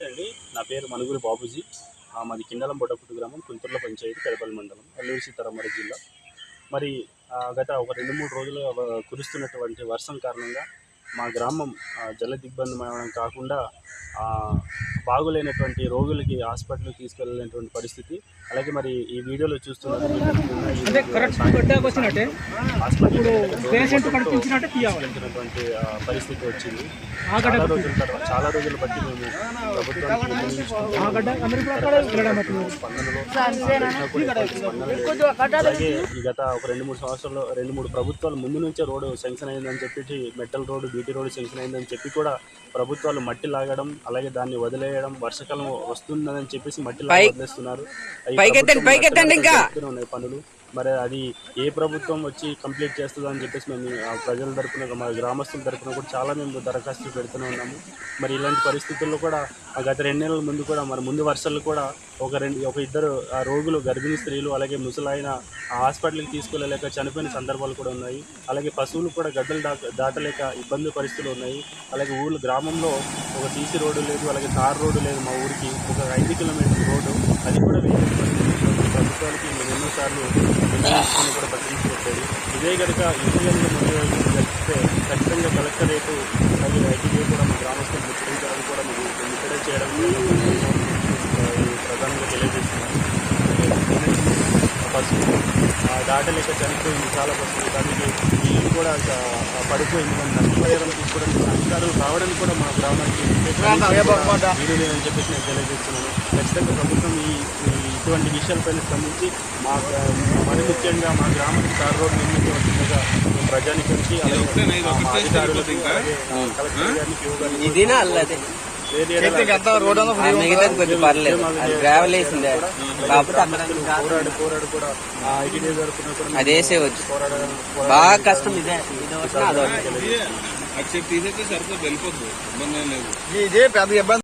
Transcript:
అండి. నా పేరు మనుగురు బాబుజీ. మాది కిండలం బొడ్డపుట్టు గ్రామం కుంతుర్ల పంచాయతీ పెదపల్లి మండలం అల్లూరు సీతారామరాజు జిల్లా. మరి ఆ, గత ఒక రెండు మూడు రోజులు కురుస్తున్నటువంటి వర్షం కారణంగా మా గ్రామం జల దిగ్బంధం అవడం కాకుండా ఆ, బాగులేనటువంటి రోగులకి హాస్పిటల్కి తీసుకెళ్ళినటువంటి పరిస్థితి. అలాగే మరి ఈ వీడియోలో చూస్తున్నటువంటి పరిస్థితి వచ్చింది. చాలా రోజుల తర్వాత చాలా రోజుల బట్టి మేము స్పందనలో. అలాగే ఈ గత ఒక రెండు మూడు సంవత్సరాలు రెండు మూడు ప్రభుత్వాలు ముందు నుంచే రోడ్డు శాంక్షన్ అయిందని చెప్పి metal road BT road sanction అయిందని చెప్పి కూడా ప్రభుత్వాలు మట్టి లాగడం అలాగే దాన్ని వదిలేయడం వర్షాకాలం వస్తుందని చెప్పేసి మట్టి లాగా వదిలేస్తున్నారు. పనులు. మరి అది ఏ ప్రభుత్వం వచ్చి కంప్లీట్ చేస్తుందో అని చెప్పేసి మేము ప్రజల తరపున మా గ్రామస్తుల తరపున కూడా చాలా మేము దరఖాస్తులు పెడుతూనే ఉన్నాము. మరి ఇలాంటి పరిస్థితుల్లో కూడా గత రెండు నెలల ముందు కూడా మరి ముందు వరుసలు కూడా ఒక రెండు ఒక ఇద్దరు ఆ రోగులు గర్భిణీ స్త్రీలు అలాగే ముసలాయన హాస్పిటల్కి తీసుకెళ్ళలేక చనిపోయిన సందర్భాలు కూడా ఉన్నాయి. అలాగే పశువులు కూడా గడ్డలు దా దాటలేక ఇబ్బంది పరిస్థితులు ఉన్నాయి. అలాగే ఊళ్ళు గ్రామంలో ఒక సీసీ రోడ్డు లేదు అలాగే తార్ రోడ్డు లేదు మా ఊరికి ఒక ఐదు కిలోమీటర్ రోడ్డు. అది కూడా ప్రభుత్వానికి మేము ఎన్నోసార్లు నిర్ణయించుకుని కూడా పట్టించుకోలేదు ఇదే కనుక ఇదే కనుక ముందు వైపు ఖచ్చితంగా కలెక్టరేటు అలాగే ఐటీఏ కూడా మా గ్రామస్తులు ముఖ్యంగా కూడా మేము ముట్టడి చేయడం జరుగుతుంది. ప్రధానంగా తెలియజేస్తున్నాను పశువు దాటలేక చనిపోయింది చాలా పశువులు దానికి ఇల్లు కూడా పడిపోయింది దాన్ని నష్టపరిహారం తీసుకోవడానికి అధికారులు రావడానికి కూడా మా గ్రామానికి వీలు లేదని చెప్పేసి నేను తెలియజేస్తున్నాను ఖచ్చితంగా ప్రభుత్వం ఈ ఇటువంటి విషయాలపైన స్పందించి మా మరి ముఖ్యంగా మా గ్రామానికి తార్ రోడ్ నిర్మించవలసిందిగా ప్రజానికి వచ్చి అలాగే అధికారులకు కలెక్టర్ గారికి యువ మిగతాది కొంచెం పర్లేదు. అది గ్రావెల్ వేసిందే. కాకపోతే అక్కడ పోరాడు పోరాడు కూడా. ఆ ఐటీడీ తరపున కూడా అది వేసేవచ్చు పోరాడడం బాగా కష్టం ఇదే పెద్ద ఇబ్బంది.